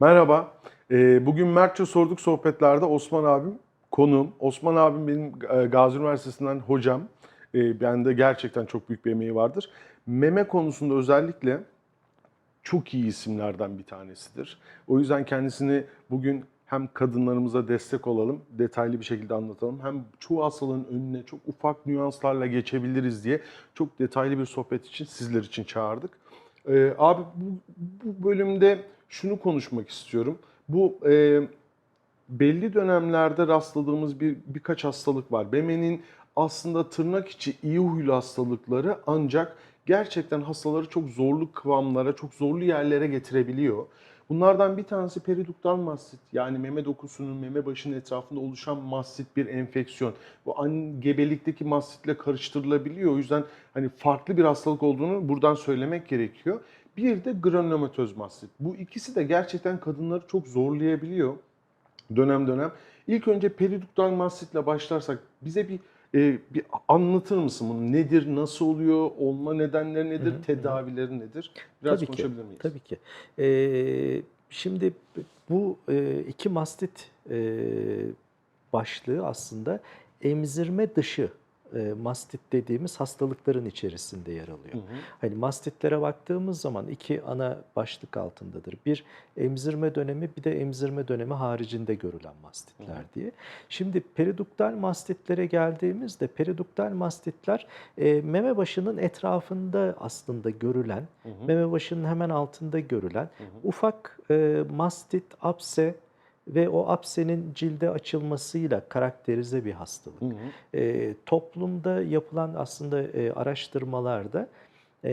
Merhaba. Ee, Bugün Mertçe Sorduk Sohbetler'de Osman abim konuğum. Osman abim benim e, Gazi Üniversitesi'nden hocam. Ee, Bende gerçekten çok büyük bir emeği vardır. Meme konusunda özellikle çok iyi isimlerden bir tanesidir. O yüzden kendisini bugün hem kadınlarımıza destek olalım, detaylı bir şekilde anlatalım. Hem çoğu hastalığın önüne çok ufak nüanslarla geçebiliriz diye çok detaylı bir sohbet için sizler için çağırdık. Ee, abi bu, bu bölümde şunu konuşmak istiyorum. Bu e, belli dönemlerde rastladığımız bir birkaç hastalık var. Memenin aslında tırnak içi iyi huylu hastalıkları ancak gerçekten hastaları çok zorlu kıvamlara, çok zorlu yerlere getirebiliyor. Bunlardan bir tanesi periduktal mastit yani meme dokusunun meme başının etrafında oluşan mastit bir enfeksiyon. Bu an gebelikteki mastitle karıştırılabiliyor. O yüzden hani farklı bir hastalık olduğunu buradan söylemek gerekiyor. Bir de granulomatöz mastit. Bu ikisi de gerçekten kadınları çok zorlayabiliyor dönem dönem. İlk önce periduktal mastitle başlarsak bize bir e, bir anlatır mısın bunu? Nedir, nasıl oluyor, olma nedenleri nedir, tedavileri nedir? Biraz Tabii ki, konuşabilir miyiz? Tabii ki. Ee, şimdi bu e, iki mastit e, başlığı aslında emzirme dışı e, mastit dediğimiz hastalıkların içerisinde yer alıyor. Hı hı. Hani mastitlere baktığımız zaman iki ana başlık altındadır. Bir emzirme dönemi bir de emzirme dönemi haricinde görülen mastitler diye. Şimdi periduktal mastitlere geldiğimizde periduktal mastitler e, meme başının etrafında aslında görülen, meme başının hemen altında görülen ufak e, mastit, apse ve o apsenin cilde açılmasıyla karakterize bir hastalık. Hı hı. E, toplumda yapılan aslında e, araştırmalarda e,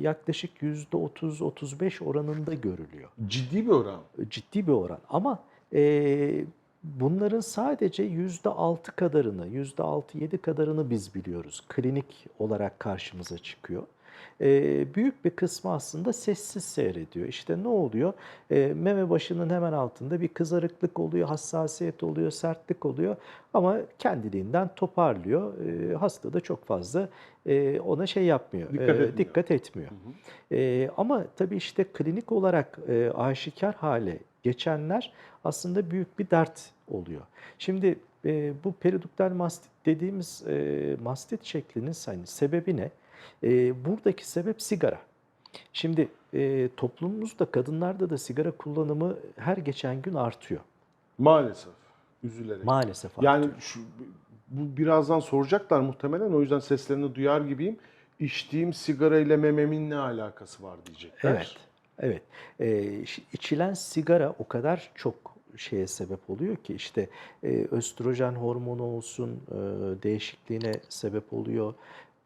yaklaşık %30-35 oranında görülüyor. Ciddi bir oran. Ciddi bir oran ama e, bunların sadece %6 kadarını, %6-7 kadarını biz biliyoruz. Klinik olarak karşımıza çıkıyor. E, büyük bir kısmı aslında sessiz seyrediyor. İşte ne oluyor? E, meme başının hemen altında bir kızarıklık oluyor, hassasiyet oluyor, sertlik oluyor ama kendiliğinden toparlıyor. E, hasta da çok fazla e, ona şey yapmıyor, Dikkat e, etmiyor. dikkat etmiyor. E, ama tabii işte klinik olarak e, aşikar hale geçenler aslında büyük bir dert oluyor. Şimdi e, bu periduktal mastit dediğimiz e, mastit şeklinin hani sebebi ne? E, buradaki sebep sigara. Şimdi e, toplumumuzda kadınlarda da sigara kullanımı her geçen gün artıyor. Maalesef. Üzülerek. Maalesef artıyor. Yani şu, bu birazdan soracaklar muhtemelen. O yüzden seslerini duyar gibiyim. İçtiğim sigara ile mememin ne alakası var diyecekler. Evet, evet. İş- içilen sigara o kadar çok şeye sebep oluyor ki işte e, östrojen hormonu olsun e, değişikliğine sebep oluyor.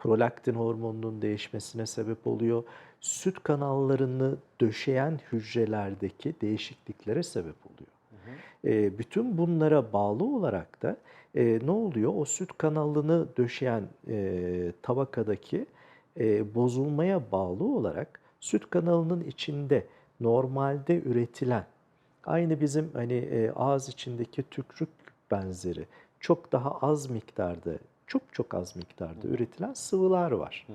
Prolaktin hormonunun değişmesine sebep oluyor. Süt kanallarını döşeyen hücrelerdeki değişikliklere sebep oluyor. E, bütün bunlara bağlı olarak da e, ne oluyor? O süt kanalını döşeyen e, tabakadaki e, bozulmaya bağlı olarak süt kanalının içinde normalde üretilen aynı bizim hani e, ağız içindeki tükrük benzeri çok daha az miktarda çok çok az miktarda üretilen sıvılar var.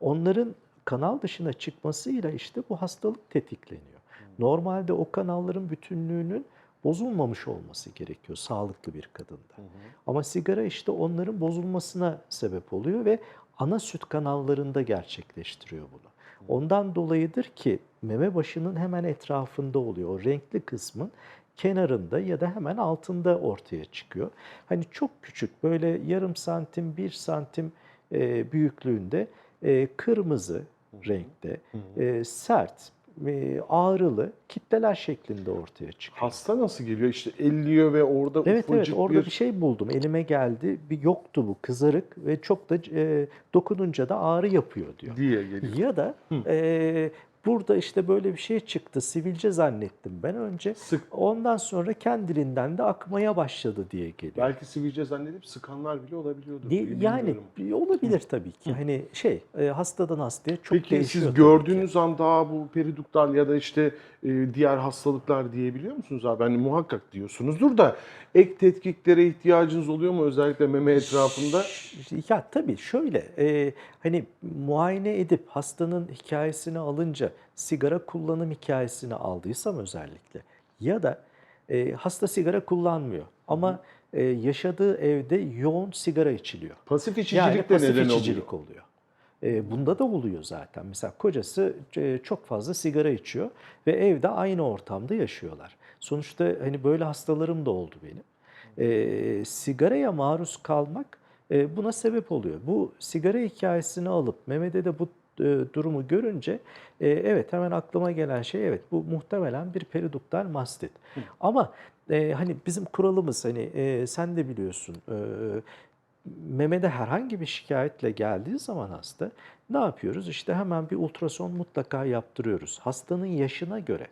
Onların kanal dışına çıkmasıyla işte bu hastalık tetikleniyor. Normalde o kanalların bütünlüğünün bozulmamış olması gerekiyor sağlıklı bir kadında. Ama sigara işte onların bozulmasına sebep oluyor ve ana süt kanallarında gerçekleştiriyor bunu. Ondan dolayıdır ki meme başının hemen etrafında oluyor. O renkli kısmın kenarında ya da hemen altında ortaya çıkıyor. Hani çok küçük böyle yarım santim, bir santim e, büyüklüğünde e, kırmızı renkte, e, sert, e, ağrılı kitleler şeklinde ortaya çıkıyor. Hasta nasıl geliyor? İşte elliyor ve orada Evet evet ufacık orada bir... bir şey buldum. Elime geldi. Bir yoktu bu kızarık ve çok da e, dokununca da ağrı yapıyor diyor. diye geliyor. Ya da e, burada işte böyle bir şey çıktı. Sivilce zannettim ben önce. Sık. Ondan sonra kendiliğinden de akmaya başladı diye geliyor. Belki sivilce zannedip sıkanlar bile olabiliyordur. Di- diye yani bilmiyorum. olabilir tabii ki. Hani şey e, hastadan hastaya çok Peki değişiyor. siz tabii ki. gördüğünüz an daha bu periduktal ya da işte e, diğer hastalıklar diyebiliyor musunuz abi? Hani muhakkak diyorsunuzdur da ek tetkiklere ihtiyacınız oluyor mu özellikle meme etrafında? Ya tabii şöyle e, hani muayene edip hastanın hikayesini alınca sigara kullanım hikayesini aldıysam özellikle Ya da e, hasta sigara kullanmıyor ama e, yaşadığı evde yoğun sigara içiliyor. Pasif içicilik Yani de pasif neden içicilik oluyor. oluyor. E, bunda da oluyor zaten. Mesela kocası e, çok fazla sigara içiyor ve evde aynı ortamda yaşıyorlar. Sonuçta hani böyle hastalarım da oldu benim. E, sigaraya maruz kalmak e, buna sebep oluyor. Bu sigara hikayesini alıp Mehmet'e de bu e, durumu görünce e, evet hemen aklıma gelen şey evet bu muhtemelen bir periduktal mastit. Ama e, hani bizim kuralımız hani e, sen de biliyorsun e, memede herhangi bir şikayetle geldiği zaman hasta ne yapıyoruz? İşte hemen bir ultrason mutlaka yaptırıyoruz. Hastanın yaşına göre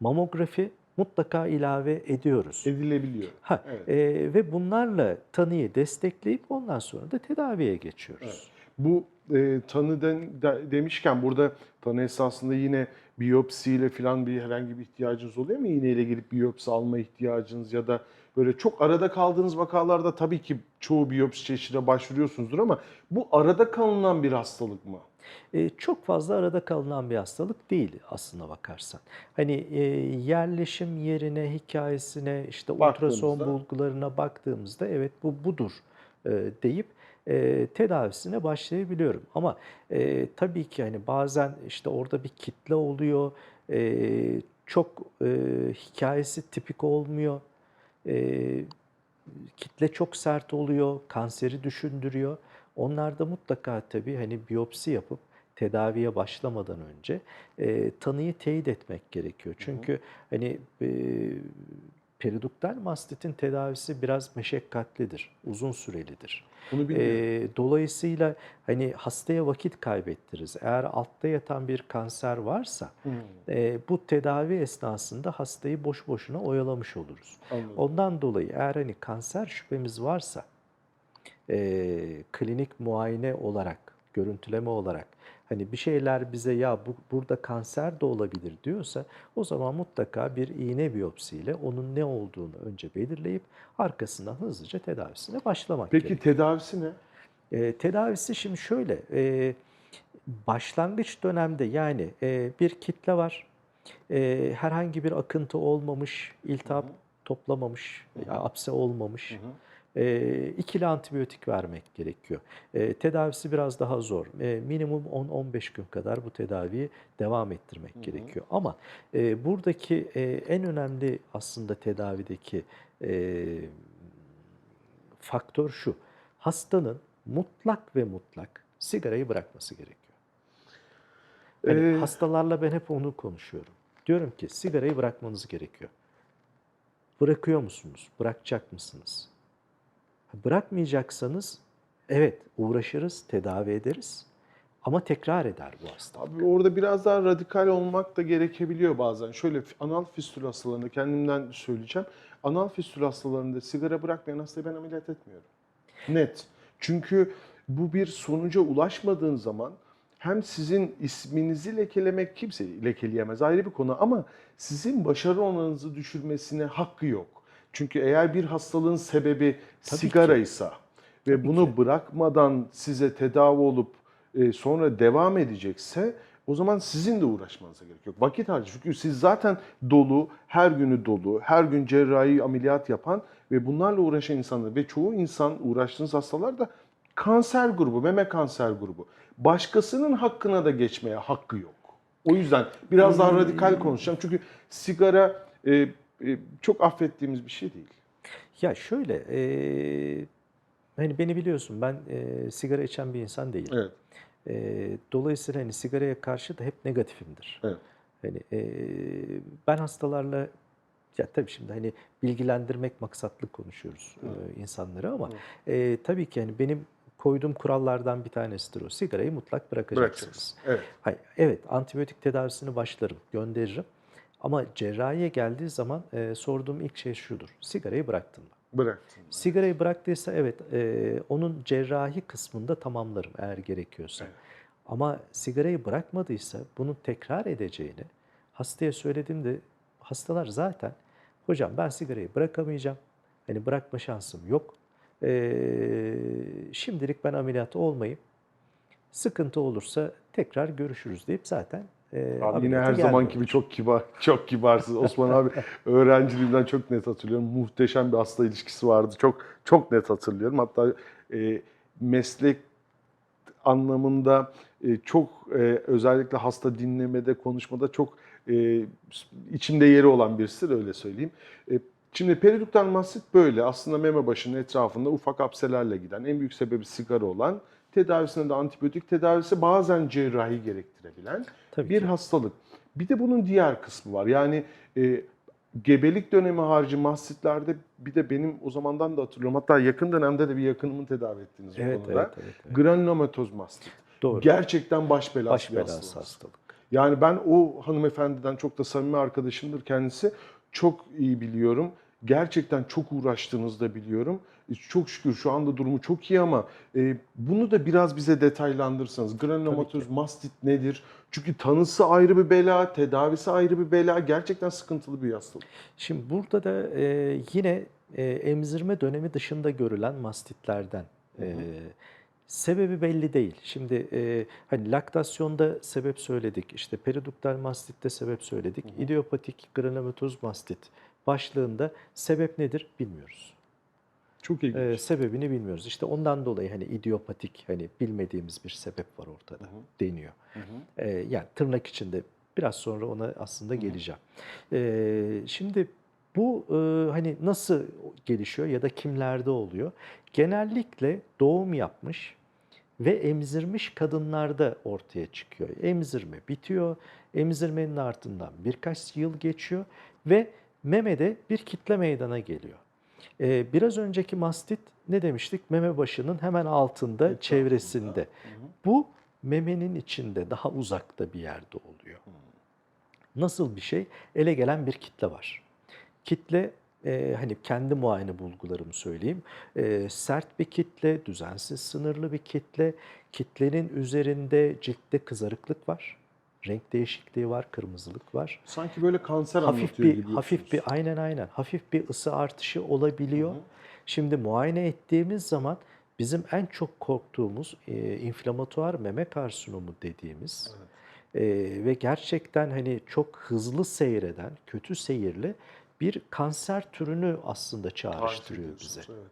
mamografi mutlaka ilave ediyoruz. Edilebiliyor. Ha, Evet. e, ve bunlarla tanıyı destekleyip ondan sonra da tedaviye geçiyoruz. Bu e, tanıdan de- demişken burada tanı esasında yine biyopsiyle falan bir herhangi bir ihtiyacınız oluyor mu? İğneyle gelip biyopsi alma ihtiyacınız ya da böyle çok arada kaldığınız vakalarda tabii ki çoğu biyopsi çeşidine başvuruyorsunuzdur ama bu arada kalınan bir hastalık mı? E, çok fazla arada kalınan bir hastalık değil aslına bakarsan. Hani e, yerleşim yerine, hikayesine, işte ultrason bulgularına baktığımızda evet bu budur e, deyip e, tedavisine başlayabiliyorum. Ama e, tabii ki hani bazen işte orada bir kitle oluyor, e, çok e, hikayesi tipik olmuyor. E, kitle çok sert oluyor, kanseri düşündürüyor. Onlarda mutlaka tabii hani biyopsi yapıp tedaviye başlamadan önce e, tanıyı teyit etmek gerekiyor. Çünkü hani e, periduktal mastitin tedavisi biraz meşakkatlidir, uzun sürelidir. Bunu bilmiyorum. E, dolayısıyla hani hastaya vakit kaybettiririz. Eğer altta yatan bir kanser varsa Hmm, e, bu tedavi esnasında hastayı boş boşuna oyalamış oluruz. anladım. Ondan dolayı eğer hani kanser şüphemiz varsa e, klinik muayene olarak, görüntüleme olarak hani bir şeyler bize ya bu burada kanser de olabilir. diyorsa o zaman mutlaka bir iğne biyopsiyle onun ne olduğunu önce belirleyip arkasından hızlıca tedavisine başlamak Peki gerekiyor. tedavisi ne? E, tedavisi şimdi şöyle, e, başlangıç dönemde yani e, bir kitle var, e, herhangi bir akıntı olmamış, iltihap toplamamış, ya apse olmamış, e, ikili antibiyotik vermek gerekiyor. E, tedavisi biraz daha zor, E, minimum 10-15 gün kadar bu tedaviyi devam ettirmek gerekiyor. Ama e, buradaki e, en önemli aslında tedavideki e, faktör şu. Hastanın mutlak ve mutlak sigarayı bırakması gerekiyor. Hani Ee, hastalarla ben hep onu konuşuyorum. Diyorum ki sigarayı bırakmanız gerekiyor. Bırakıyor musunuz? Bırakacak mısınız? Bırakmayacaksanız evet uğraşırız, tedavi ederiz ama tekrar eder bu hastalık. Abi orada biraz daha radikal olmak da gerekebiliyor bazen. Şöyle anal fistül hastalarında kendimden söyleyeceğim. Anal fistül hastalarında sigara bırakmayan hastayı ben ameliyat etmiyorum. Net. Çünkü bu bir sonuca ulaşmadığın zaman hem sizin isminizi lekelemek kimse lekeleyemez ayrı bir konu ama sizin başarı oranınızı düşürmesine hakkı yok. Çünkü eğer bir hastalığın sebebi Tabii sigaraysa ve Tabii bunu ki. bırakmadan size tedavi olup e, sonra devam edecekse o zaman sizin de uğraşmanıza gerek yok. Vakit harcı. Çünkü siz zaten dolu, her günü dolu, her gün cerrahi ameliyat yapan ve bunlarla uğraşan insanlar ve çoğu insan uğraştığınız hastalar da kanser grubu, meme kanser grubu. Başkasının hakkına da geçmeye hakkı yok. O yüzden biraz daha radikal konuşacağım. Çünkü sigara e, çok affettiğimiz bir şey değil. Ya şöyle, e, hani beni biliyorsun ben e, sigara içen bir insan değilim. Evet. E, dolayısıyla hani sigaraya karşı da hep negatifimdir. Evet. Hani e, ben hastalarla ya tabii şimdi hani bilgilendirmek maksatlı konuşuyoruz e, insanları ama e, tabii ki hani benim koyduğum kurallardan bir tanesidir o. Sigarayı mutlak bırakacaksınız. Bırakacaksın. Evet. Hayır, evet antibiyotik tedavisini başlarım, gönderirim. Ama cerrahiye geldiği zaman e, sorduğum ilk şey şudur. Sigarayı bıraktın mı? Bıraktın. Sigarayı bıraktıysa evet e, onun cerrahi kısmında tamamlarım eğer gerekiyorsa. Evet. Ama sigarayı bırakmadıysa bunun tekrar edeceğini hastaya söylediğimde hastalar zaten hocam ben sigarayı bırakamayacağım. Hani bırakma şansım yok. E, şimdilik ben ameliyat olmayayım. Sıkıntı olursa tekrar görüşürüz deyip zaten e, Abi yine ameliyata her zaman gelmiyor. gibi çok kibar, çok kibarsınız. Osman abi öğrenciliğimden çok net hatırlıyorum. Muhteşem bir hasta ilişkisi vardı. Çok çok net hatırlıyorum. Hatta e, meslek anlamında e, çok e, özellikle hasta dinlemede, konuşmada çok e, içimde yeri olan birisidir öyle söyleyeyim. E, Şimdi periduktal mastit böyle aslında meme başının etrafında ufak apselerle giden en büyük sebebi sigara olan tedavisinde de antibiyotik tedavisi bazen cerrahi gerektirebilen Tabii bir ki. hastalık. Bir de bunun diğer kısmı var. Yani e, gebelik dönemi harici mastitlerde bir de benim o zamandan da hatırlıyorum. Hatta yakın dönemde de bir yakınımı tedavi ettiniz bu Evet, konuda. evet, evet, evet. Granulomatoz mastit. Doğru. Gerçekten baş belası Baş belası hastalık. hastalık. Yani ben o hanımefendiden çok da samimi arkadaşımdır kendisi. Çok iyi biliyorum. Gerçekten çok uğraştığınızı da biliyorum. E, Çok şükür şu anda durumu çok iyi ama e, bunu da biraz bize detaylandırsanız. Granulomatoz mastit nedir? Çünkü tanısı ayrı bir bela, tedavisi ayrı bir bela. Gerçekten sıkıntılı bir hastalık. Şimdi burada da e, yine e, emzirme dönemi dışında görülen mastitlerden e, sebebi belli değil. Şimdi e, hani laktasyonda sebep söyledik, işte periduktal mastitte sebep söyledik, idiopatik granulomatoz mastit başlığında sebep nedir bilmiyoruz. Çok ilginç. E, sebebini bilmiyoruz. İşte ondan dolayı hani idiopatik hani bilmediğimiz bir sebep var ortada deniyor. E, yani tırnak içinde biraz sonra ona aslında geleceğim. E, şimdi bu e, hani nasıl gelişiyor ya da kimlerde oluyor? Genellikle doğum yapmış ve emzirmiş kadınlarda ortaya çıkıyor. Emzirme bitiyor, emzirmenin ardından birkaç yıl geçiyor ve memede bir kitle meydana geliyor. Ee, biraz önceki mastit ne demiştik? Meme başının hemen altında, çevresinde. Bu memenin içinde, daha uzakta bir yerde oluyor. Nasıl bir şey? Ele gelen bir kitle var. Kitle e, hani kendi muayene bulgularımı söyleyeyim. E, sert bir kitle, düzensiz sınırlı bir kitle. Kitlenin üzerinde ciltte kızarıklık var. Renk değişikliği var, kırmızılık var. Sanki böyle kanser Hafif bir gibi. hafif bir aynen aynen hafif bir ısı artışı olabiliyor. Şimdi muayene ettiğimiz zaman bizim en çok korktuğumuz e, inflamatuar meme karsinomu dediğimiz e, ve gerçekten hani çok hızlı seyreden, kötü seyirli bir kanser türünü aslında çağrıştırıyor bize. Evet.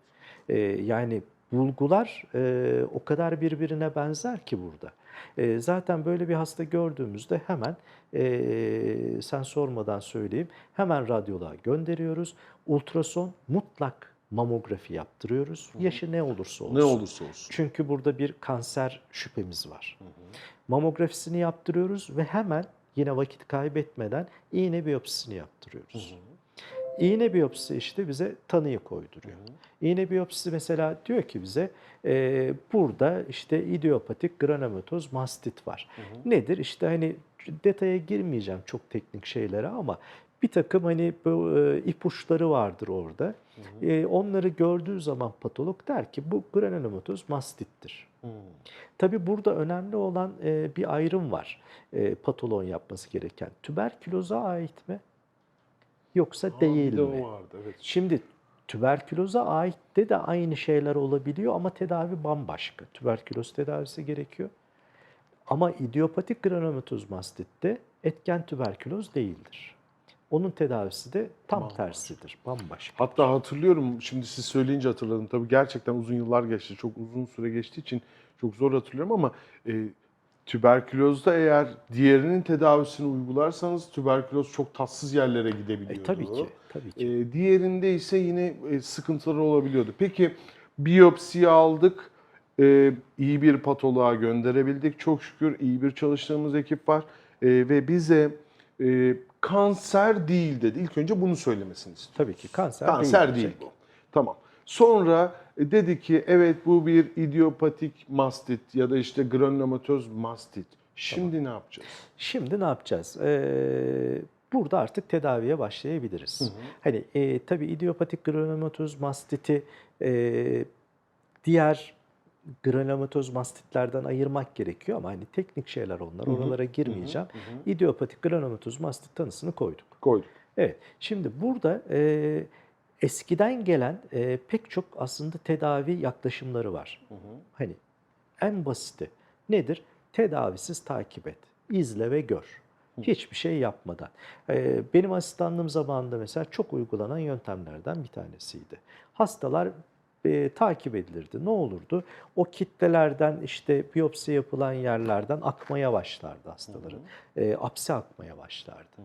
E, yani bulgular e, o kadar birbirine benzer ki burada. E, zaten böyle bir hasta gördüğümüzde hemen e, sen sormadan söyleyeyim hemen radyoloğa gönderiyoruz. Ultrason mutlak mamografi yaptırıyoruz. Yaşı ne olursa olsun. Ne olursa olsun. Çünkü burada bir kanser şüphemiz var. Mamografisini yaptırıyoruz ve hemen yine vakit kaybetmeden iğne biyopsisini yaptırıyoruz. İğne biyopsisi işte bize tanıyı koyduruyor. İğne biyopsisi mesela diyor ki bize e, burada işte idiopatik granulomatoz mastit var. Nedir? İşte hani detaya girmeyeceğim çok teknik şeylere ama bir takım hani bu e, ipuçları vardır orada. E, onları gördüğü zaman patolog der ki bu granulomatoz mastittir. Tabii burada önemli olan e, bir ayrım var e, patoloğun yapması gereken. Tüberküloza ait mi? Yoksa Aa, değil de mi? vardı evet. Şimdi tüberküloza ait de de aynı şeyler olabiliyor ama tedavi bambaşka. Tüberküloz tedavisi gerekiyor. Ama idiopatik granulomatoz mastitte etken tüberküloz değildir. Onun tedavisi de tam Bambaşka. tersidir. Bambaşka. Hatta hatırlıyorum, şimdi siz söyleyince hatırladım. Tabii gerçekten uzun yıllar geçti, çok uzun süre geçtiği için çok zor hatırlıyorum ama e, tüberkülozda eğer diğerinin tedavisini uygularsanız tüberküloz çok tatsız yerlere gidebiliyordu. E, tabii ki, tabii ki. E, diğerinde ise yine e, sıkıntıları olabiliyordu. Peki biyopsiyi aldık, e, iyi bir patoloğa gönderebildik. Çok şükür iyi bir çalıştığımız ekip var E, ve bize e, kanser değil dedi. İlk önce bunu söylemesini istiyorum. Tabii ki kanser, Kanser değil. değil bu. Tamam. Sonra dedi ki evet bu bir idiopatik mastit ya da işte granulomatoz mastit. Şimdi ne yapacağız? Şimdi ne yapacağız? Ee, burada artık tedaviye başlayabiliriz. Hani e, tabii idiopatik granulomatoz mastiti e, diğer granulomatoz mastitlerden ayırmak gerekiyor ama hani teknik şeyler onlar. Oralara girmeyeceğim. İdiopatik granulomatoz mastit tanısını koyduk. Koyduk. Evet. Şimdi burada e, eskiden gelen e, pek çok aslında tedavi yaklaşımları var. Hani en basiti nedir? Tedavisiz takip et. İzle ve gör. Hiçbir şey yapmadan. Ee, Benim asistanlığım zamanında mesela çok uygulanan yöntemlerden bir tanesiydi. Hastalar e, takip edilirdi. Ne olurdu? O kitlelerden işte biyopsi yapılan yerlerden akmaya başlardı hastaların. E, apse akmaya başlardı.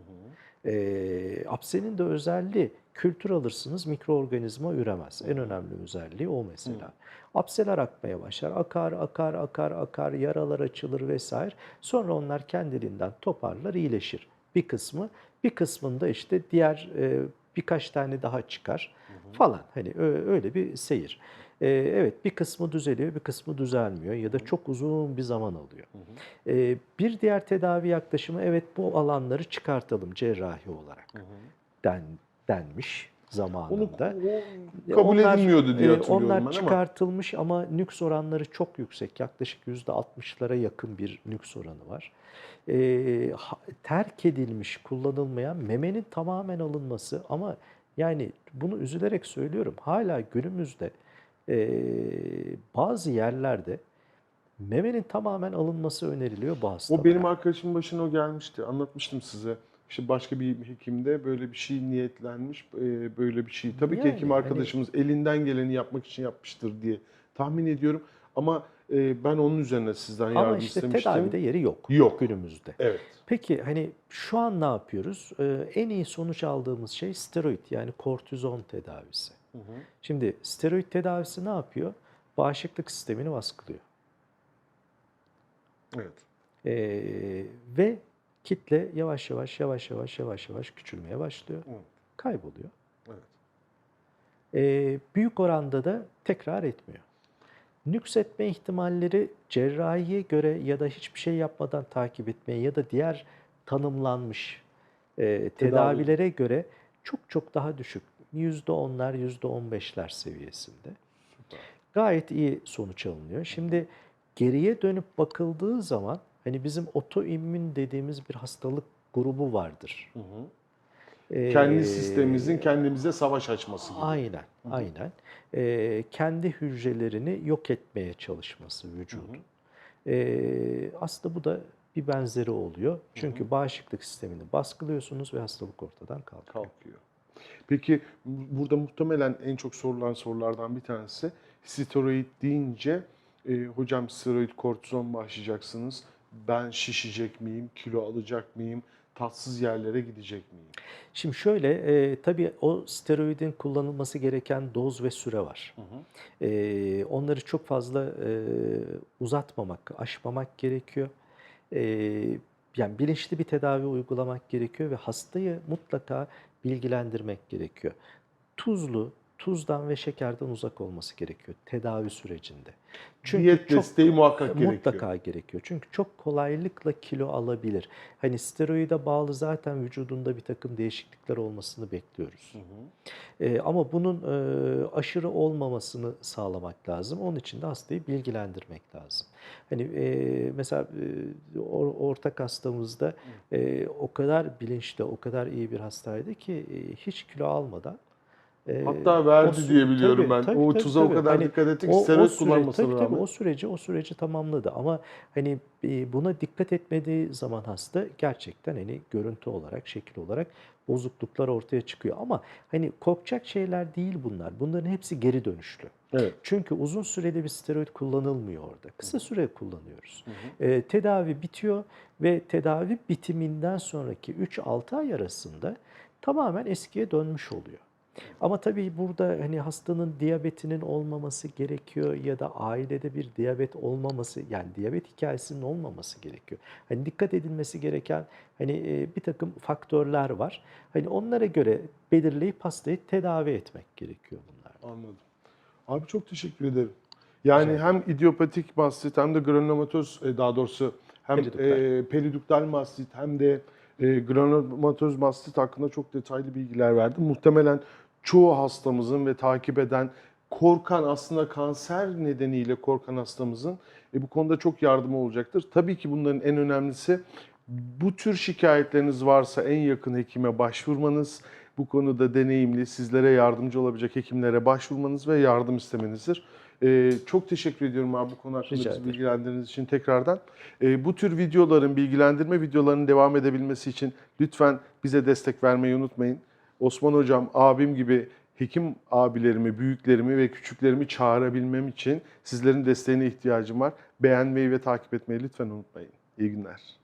E, apsenin de özelliği kültür alırsınız mikroorganizma üremez. En önemli özelliği o mesela. Apseler akmaya başlar. Akar, akar, akar, akar, yaralar açılır vesaire. Sonra onlar kendiliğinden toparlar, iyileşir. Bir kısmı, bir kısmında işte diğer e, birkaç tane daha çıkar falan. Hani öyle bir seyir. E, evet bir kısmı düzeliyor, bir kısmı düzelmiyor ya da çok uzun bir zaman alıyor. E, bir diğer tedavi yaklaşımı evet bu alanları çıkartalım cerrahi olarak den, denmiş Onu zamanında. o kabul Onlar, edilmiyordu diye e, hatırlıyorum Onlar ben ama. çıkartılmış ama nüks oranları çok yüksek. Yaklaşık %60'lara yakın bir nüks oranı var. E, terk edilmiş, kullanılmayan memenin tamamen alınması ama yani bunu üzülerek söylüyorum. Hala günümüzde e, bazı yerlerde memenin tamamen alınması öneriliyor bu hastalara. O benim arkadaşımın başına o gelmişti. Anlatmıştım size. İşte başka bir hekimde böyle bir şey niyetlenmiş, e, böyle bir şey. Tabii ki Yani hekim hani- arkadaşımız elinden geleni yapmak için yapmıştır diye tahmin ediyorum. Ama e, ben onun üzerine sizden yardım ama işte istemiştim. tedavide yeri yok, Yok. günümüzde. Evet. Peki hani şu an ne yapıyoruz? Ee, en iyi sonuç aldığımız şey steroid yani kortizon tedavisi. Şimdi steroid tedavisi ne yapıyor? Bağışıklık sistemini baskılıyor. Evet. Ee, ve kitle yavaş yavaş yavaş yavaş yavaş yavaş küçülmeye başlıyor. Evet. Kayboluyor. Evet. Ee, büyük oranda da tekrar etmiyor. Nüksetme ihtimalleri cerrahiye göre ya da hiçbir şey yapmadan takip etmeye ya da diğer tanımlanmış e, tedavilere göre çok çok daha düşük. %10'lar, %15'ler seviyesinde. Süper. Gayet iyi sonuç alınıyor. Şimdi geriye dönüp bakıldığı zaman hani bizim otoimmün dediğimiz bir hastalık grubu vardır. Hı hı. Ee, Kendi sistemimizin kendimize savaş açması gibi. Aynen, aynen. Ee, kendi hücrelerini yok etmeye çalışması vücudun. Ee, aslında bu da bir benzeri oluyor. Çünkü bağışıklık sistemini baskılıyorsunuz ve hastalık ortadan kalkıyor. kalkıyor. Peki bu- burada muhtemelen en çok sorulan sorulardan bir tanesi steroid deyince e, hocam steroid kortizon başlayacaksınız. Ben şişecek miyim? Kilo alacak mıyım? Tatsız yerlere gidecek miyim? Şimdi şöyle, e, tabii o steroidin kullanılması gereken doz ve süre var. E, onları çok fazla e, uzatmamak, aşmamak gerekiyor. E, yani bilinçli bir tedavi uygulamak gerekiyor ve hastayı mutlaka bilgilendirmek gerekiyor. Tuzlu, tuzdan ve şekerden uzak olması gerekiyor tedavi sürecinde. Diyet desteği muhakkak gerekiyor. Mutlaka gerekiyor. Çünkü çok kolaylıkla kilo alabilir. Hani steroide bağlı zaten vücudunda bir takım değişiklikler olmasını bekliyoruz. Ee, ama bunun e, aşırı olmamasını sağlamak lazım. Onun için de hastayı bilgilendirmek lazım. Hani e, mesela e, or- ortak hastamızda e, o kadar bilinçli, o kadar iyi bir hastaydı ki e, hiç kilo almadan e, Hatta verdi o diye biliyorum Tabii, ben. tabii, o tabii, tuza o tabii. kadar Hani dikkat etti ki o- o steroid kullanmasına tabii, tabii, rağmen. o süreci o süreci tamamladı ama hani e, buna dikkat etmediği zaman hasta gerçekten hani görüntü olarak, şekil olarak bozukluklar ortaya çıkıyor. Ama hani korkacak şeyler değil bunlar. Bunların hepsi geri dönüşlü. Evet. Çünkü uzun süreli bir steroid kullanılmıyor orada. Kısa süre kullanıyoruz. Ee, tedavi bitiyor ve tedavi bitiminden sonraki 3-6 ay arasında tamamen eskiye dönmüş oluyor. Ama tabii burada hani hastanın diyabetinin olmaması gerekiyor ya da ailede bir diyabet olmaması yani diyabet hikayesinin olmaması gerekiyor. Hani dikkat edilmesi gereken hani e, bir takım faktörler var. Hani onlara göre belirleyip hastayı tedavi etmek gerekiyor bunlar. Anladım. Abi çok teşekkür ederim. Yani Rica hem idiopatik mastit hem de granulomatoz e, daha doğrusu hem Periduktal. e, periduktal mastit hem de e, granulomatoz mastit hakkında çok detaylı bilgiler verdim. Muhtemelen çoğu hastamızın ve takip eden korkan aslında kanser nedeniyle korkan hastamızın e, bu konuda çok yardımı olacaktır. Tabii ki bunların en önemlisi bu tür şikayetleriniz varsa en yakın hekime başvurmanız, bu konuda deneyimli, sizlere yardımcı olabilecek hekimlere başvurmanız ve yardım istemenizdir. Ee, çok teşekkür ediyorum abi bu konu hakkında bizi bilgilendirdiğiniz için tekrardan. Ee, bu tür videoların, bilgilendirme videolarının devam edebilmesi için lütfen bize destek vermeyi unutmayın. Osman Hocam, abim gibi hekim abilerimi, büyüklerimi ve küçüklerimi çağırabilmem için sizlerin desteğine ihtiyacım var. Beğenmeyi ve takip etmeyi lütfen unutmayın. İyi günler.